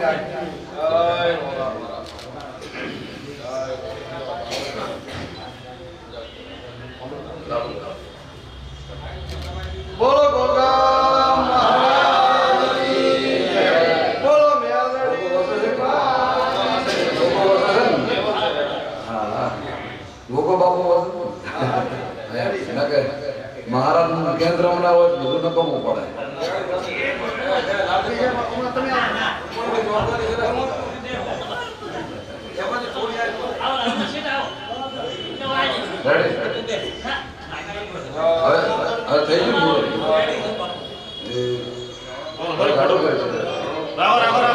બોલો બાપુ મહારાજ કેન્દ્રમાં કેન્દ્ર ના હોય બધું નકમવું પડે. రావు రావు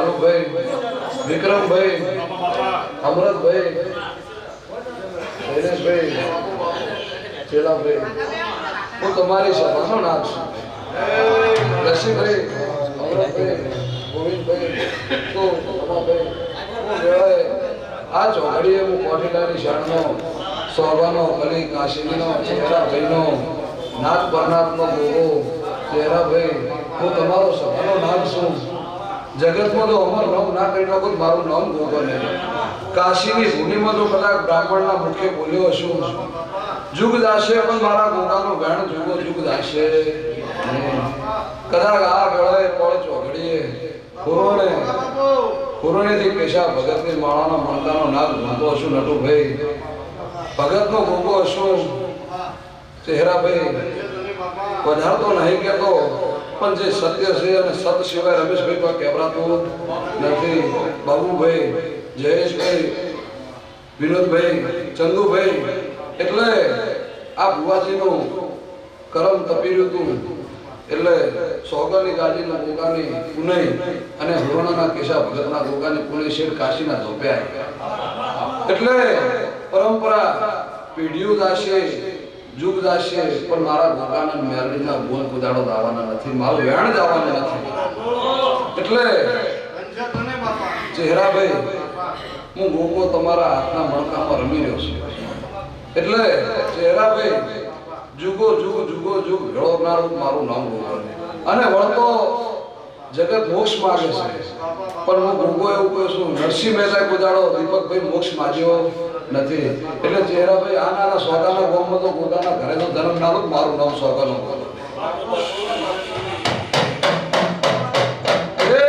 લાલુભાઈ વિક્રમભાઈ, અમરતભાઈ હું તમારી સભાનો નામ છું. રસીભાઈ અમરતભાઈ, ગોવિંદભાઈ, તો રમાભાઈ હું વેળાએ આ હું કોઠીલાની શરણનો સોભાનો તમારો સભાનો નામ છું. જગતમાં તો અમર નામ ના કરી નાખો મારું નામ ગોગો નહીં. કાશીની ભૂમિમાં તો કદાચ બ્રાહ્મણના મુખે બોલ્યો છું. જુગ દાશે પણ મારા ગોગાનો વેણ જુગો જુગ દાશે. કદાચ આ ગળે પળ ચોઘડીએ. કોરોને પુરોણેથી પેશા ભગતની માળાના મણકાનો નાગ ભૂતો હશું નટુભાઈ. ભગતનો ગોગો હશું. ચહેરાભાઈ વધારતો નહીં કહેતો. પણ જે સત્ય છે અને સત સિવાય રમેશભાઈ પણ કહેવરાતું નથી. બાબુભાઈ, જયેશભાઈ, વિનોદભાઈ, ચંદુભાઈ, એટલે આ ભુવાજીનું કરમ તપી હતું. એટલે સોગરની ગાજીના ગોગાની પુણે અને હરોણાના કેશા ભગતના ગોગાની પુણે શેઠ કાશીના ધોપ્યા એટલે પરંપરા, પેઢીઓ દાશે જુગ દાશે, પણ મારા ગોગાના મેરડીના ગોલ કુદાડો દાવાના નથી. મારું વેણ દાવાના નથી. એટલે ચહેરાભાઈ હું ગોકો તમારા હાથના મણકામાં રમી રહ્યો છું. એટલે ચહેરાભાઈ જુગો, જુગ જુગો, જુગ ભેળવનારું મારું નામ ગોગો અને વળતો જગત મોક્ષ માગે છે. પણ હું ગોગો એવું કહું છું, નરસિંહ મહેતા કુદાડો, દીપકભાઈ મોક્ષ માગ્યો. નથી. એટલે ચહેરાભાઈ આ નાના ગોમમાં તો પોતાના ઘરે તો જન્મ નાનું મારું નામ સોગાનો એ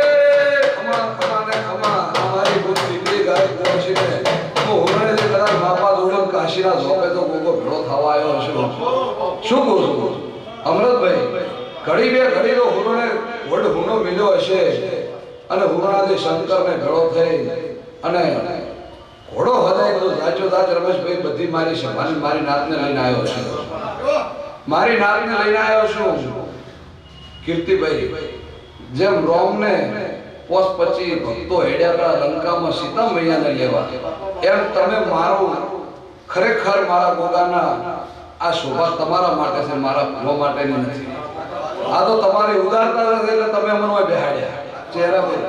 ખમા ખમા ને ખમા અમારી ભૂત દીકરી ગાય ગોશીને હું હોરણે જે કદાચ માપા દોડ્યો ને કાશીના ઝોપે તો ગોગો ભેળો થવા આવ્યો હશે. શું કહું છું? અમરતભાઈ, ઘડી બે ઘડી તો હુરોને વડ હુનો મિલ્યો હશે. અને હુરાજી શંકરને ભેળો થઈ અને જાજ રમેશભાઈ, બધી મારી છે મારી નાતને લઈને આવ્યો છું. મારી નાતને લઈને આવ્યો છું. કીર્તિભાઈ, જેમ રોમને પોસ પછી ભક્તો હેડ્યા લંકામાં સીતા મૈયાને લેવા એમ તમે મારું ખરેખર મારા ગોગાના આ શોભા તમારા માટે છે, મારા ભૂલો માટેની નથી. આ તો તમારી ઉદારતા એટલે તમે મને બેહાડ્યા. ચહેરા પર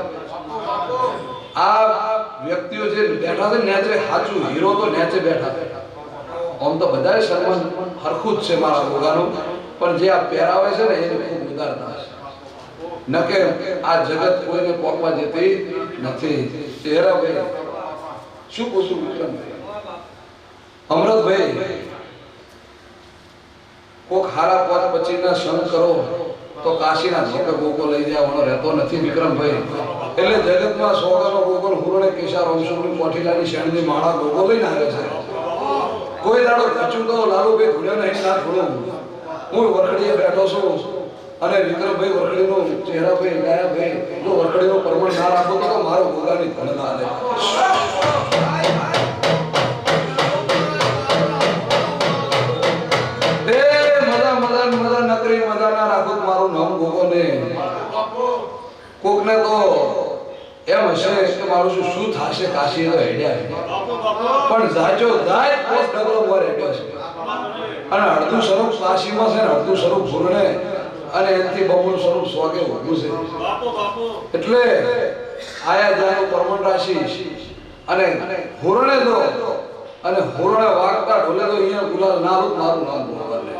આ વ્યક્તિઓ જે બેઠા છે નેચે સાચું હીરો તો નેચે બેઠા આમ તો બધાય સન્માન હરખું જ છે મારા ભોગાનું પણ જે આ પહેરાવે છે ને, એને ખૂબ ઉદારતા છે ન કે આ જગત કોઈને પોકવા જતી નથી. ચહેરાભાઈ શું પૂછું વિક્રમભાઈ અમરતભાઈ કોક હારા પદ પછીના સંગ કરો, તો કાશીના ઝોકે ગોકો લઈ જવાનો રહેતો નથી વિક્રમભાઈ એટલે જગતમાં સોગાનો ગોગો હુરણે કેશા રમસુરની કોઠીલાની શેણની માળા ગોગો લઈને આવે છે. કોઈ દાડો ખચું તો લાલુભાઈ ધૂળ્યો નહીં ના ધૂળું હું વરખડીએ બેઠો છું અને વિક્રમભાઈ વરખડીનો ચહેરાભાઈ ગાયાભાઈ જો વરખડીનો પરમણ ના રાખો તો મારો ગોગાની ધન ના લે. થાશે કાશી તો હેડ્યા પણ જાજો જાય પોત ડગલો મોર હેડ્યો છે. અને અડધું સ્વરૂપ કાશીમાં છે ને અડધું સ્વરૂપ ભૂરણે અને એનાથી બમણું સ્વરૂપ સ્વાગે ઊભું છે. એટલે આયા જાય પરમણ રાશિ અને હુરણે દો અને હુરણે વાગતા ઢોલે તો અહીંયા ગુલાલ ના રૂપ મારું નામ બોલવાને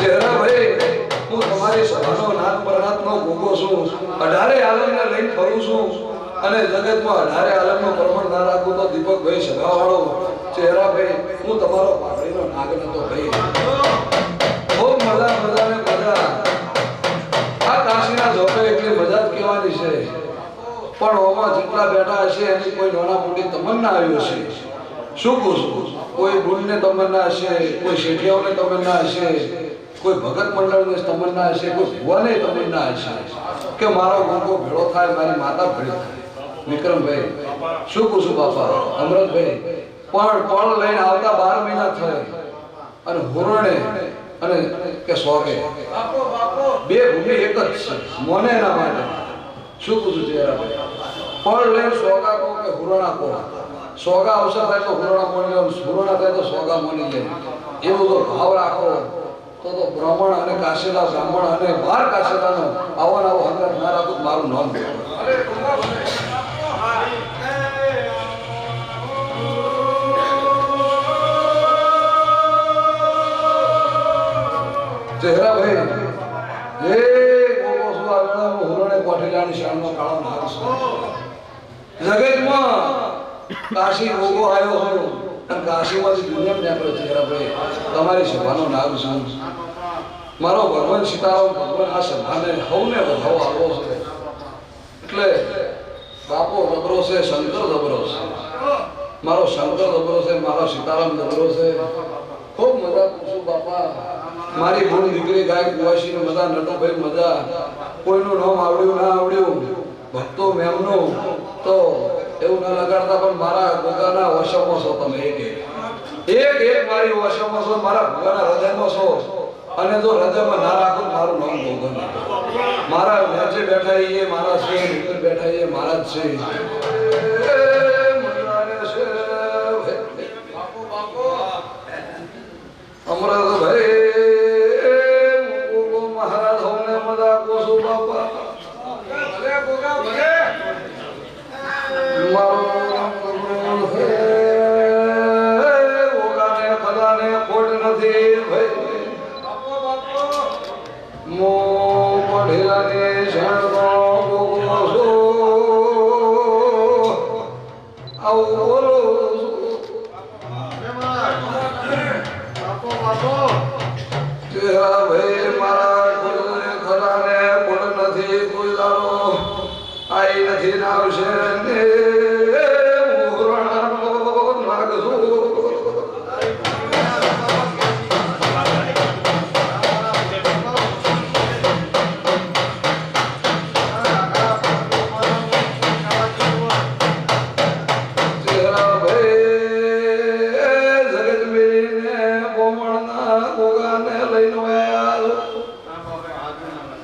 ચહેરાભાઈ હું તમારી સભાનો નાથ પરનાથનો ભોગો છું. અઢારે આલમને લઈને ફરું છું. અને જગતમાં અઢારે આલમનો પરમણ ના રાખું તો દીપકભાઈ સભાવાળો ચહેરાભાઈ હું તમારો પાઘડીનો નાગ નતો ભાઈ. બહુ મજા મજા ને આ કાશીના ઝોપે એટલી મજા જ કહેવાની છે. પણ ઓમાં જેટલા બેઠા હશે એની કોઈ નાના મોટી તમન્ના આવી હશે. શું કહું છું કોઈ ગુણને તમન્ના હશે, કોઈ શેઠિયાઓને તમન્ના હશે. કોઈ ભગત મંડળને તમન્ના હશે, કોઈ ભુવાને તમન્ના હશે. કે મારો ગોગો ભેળો થાય, મારી માતા ભેળી થાય. વિક્રમભાઈ, શું પૂછું બાપા? અમૃતભાઈ પણ પણ લઈને આવતા બાર મહિના થયા. અને હુરણે અને કે સોગે. બે ભૂમિ એક જ છે, મોને એના માટે. શું પૂછું ચહેરાભાઈ પણ લઈને સોગા કહો કે હુરણા કહો. સોગા અવસર થાય તો હુરણા મોની લે હુરણા થાય તો સોગા મોની લેવું એવો તો ભાવ રાખો. તો તો બ્રાહ્મણ અને કાશીલા બ્રાહ્મણ અને બાર કાશીલાનો આવો આવો હંગાત ના રાખો મારું નામ બોલો. ચહેરા ભાઈ એ શું આ વેળામાં હુરણે કાશી ગોગો આવ્યો હોય કાશીમાંથી દુનિયા નીકળ્યો ચહેરાભાઈ તમારી સભાનું નામ છું મારો ભગવાન સીતારામ ભગવાન આ સભાને હવને વધાવો આવ્યો છે. એટલે બાપો જબરો છે, શંકર જબરો છે. મારો શંકર જબરો છે, મારો સીતારામ જબરો છે. ખૂબ મજા પૂછું બાપા. મારી ભૂલ દીકરી ગાય કુવાશી મજા, નટુભાઈ મજા. કોઈનું નામ આવડ્યું, ના આવડ્યું? ભક્તો મેમનું. તો એવું ના લગાડતા પણ મારા ગોગાના વશમાં છો તમે એક એક. એક મારી વશમાં છો મારા ભગવાના હૃદયમાં છો. અને જો હૃદયમાં ના રાખો મારું નામ ગોગન મારા નીચે બેઠા એ મારા છે ઉપર બેઠા એ મારા જ છે. અમરા મજાને Sure.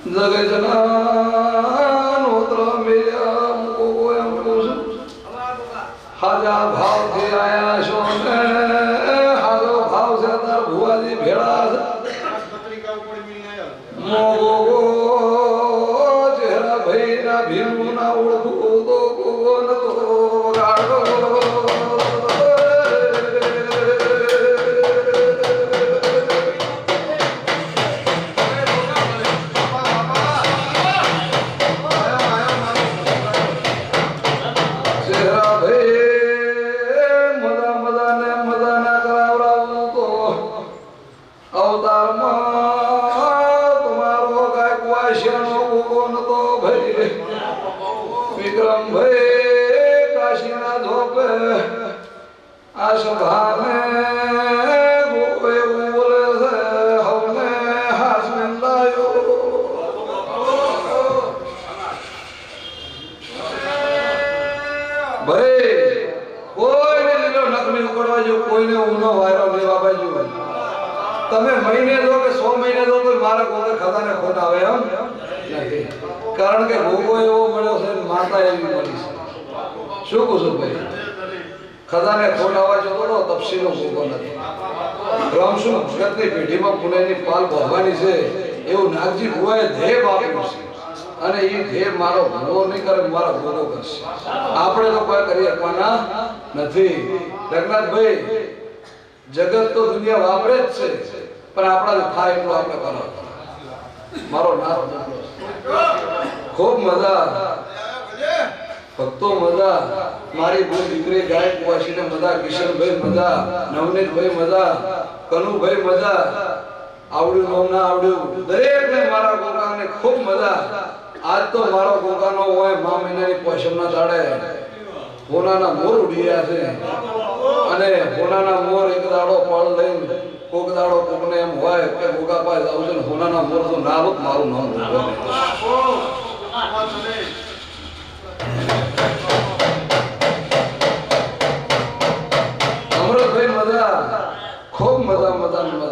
આવ્યા વિક્રમભાઈ કાશીના ભાઈ કોઈને લીલો નકલી ઉકળવા જેવું કોઈને ઊંધો વાયરલ લેવા બાજુ તમે મહિને દો કે સો મહિને દો તો મારા ગોગે ખજાને ખોટ આવે એમ? નથી. કારણ કે ભોગો એવો મળ્યો છે માતા એવી મળી છે. શું કહું છું ભાઈ? ખજાને ખોટ આવવા જતો તો તપસીનો ભોગો નથી. રામસુ જગતની પેઢીમાં પુણેની પાલ ભરવાની છે. એવું નાગજી ભુવાએ ધ્યેય આપ્યું છે. અને એ ધ્યેય મારો ભલો નહીં કરે મારા ભોગો કરશે. આપણે તો કોઈ કરી શકવાના નથી. રઘનાથભાઈ જગત તો દુનિયા વાપરે જ છે. પણ આપણા થાય એટલું આપણે કરો. મારો નાથ ખૂબ મજા ભક્તો મજા મારી બહુ દીકરી ગાયક વાસીને મજા, કિશનભાઈ મજા, નવનીતભાઈ મજા, કનુભાઈ મજા, આવડ્યું નવ ના આવડ્યું, દરેકને મારા ગોગાને ખૂબ મજા આજ તો મારો ગોકાનો હોય મા મહિનાની પોષમના દાડે. હોનાના મોર ઉડી રહ્યા છે. અને હોનાના મોર એક દાડો પળ લઈને કોક દાડો કોકને એમ હોય કે ગોગાભાઈ જાઉં છે હોનાના મોર તો ના મારું નામ. અમૃતભાઈ મજા, ખૂબ મજા મજા મજા